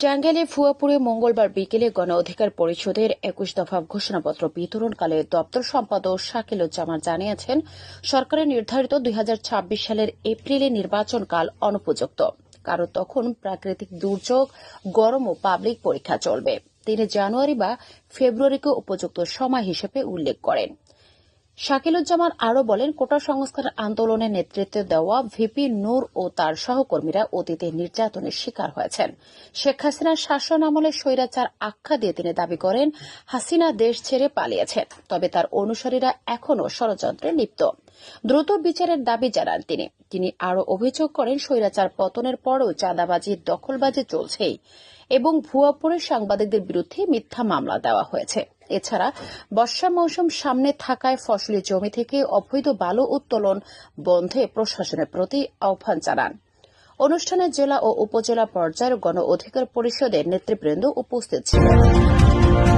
টাঙ্গাইলে ফুয়াপুরে মঙ্গলবার বিকেলে গণ অধিকার পরিষদের একুশ দফা ঘোষণাপত্র বিতরণকালে দপ্তর সম্পাদক শাকিলুজ্জামান জানিয়েছেন সরকারের নির্ধারিত দুই হাজার ছাব্বিশ সালের এপ্রিলে নির্বাচনকাল অনুপযুক্ত। কারণ তখন প্রাকৃতিক দুর্যোগ, গরম ও পাবলিক পরীক্ষা চলবে। তিনি জানুয়ারি বা ফেব্রুয়ারিকে উপযুক্ত সময় হিসেবে উল্লেখ করেন। শাকিলুজ্জামান আরও বলেন, কোটা সংস্কার আন্দোলনে নেতৃত্ব দেওয়া ভিপি নূর ও তার সহকর্মীরা অতীতে নির্যাতনের শিকার হয়েছেন। শেখ হাসিনার শাসন আমলে স্বৈরাচার আখ্যা দিয়ে তিনি দাবি করেন, হাসিনা দেশ ছেড়ে পালিয়েছেন, তবে তার অনুসারীরা এখনও ষড়যন্ত্রে লিপ্ত। দ্রুত বিচারের দাবি জানান তিনি। তিনি আরও অভিযোগ করেন, স্বৈরাচার পতনের পরও চাঁদাবাজি, দখলবাজি চলছেই এবং ভুয়াপুরের সাংবাদিকদের বিরুদ্ধে মিথ্যা মামলা দেওয়া হয়েছে। এছাড়া বর্ষা মৌসুম সামনে থাকায় ফসলের জমি থেকে অবৈধ বালু উত্তোলন বন্ধে প্রশাসনের প্রতি আহ্বান জানান। অনুষ্ঠানে জেলা ও উপজেলা পর্যায়ের গণ অধিকার পরিষদের নেতৃবৃন্দ উপস্থিত ছিলেন।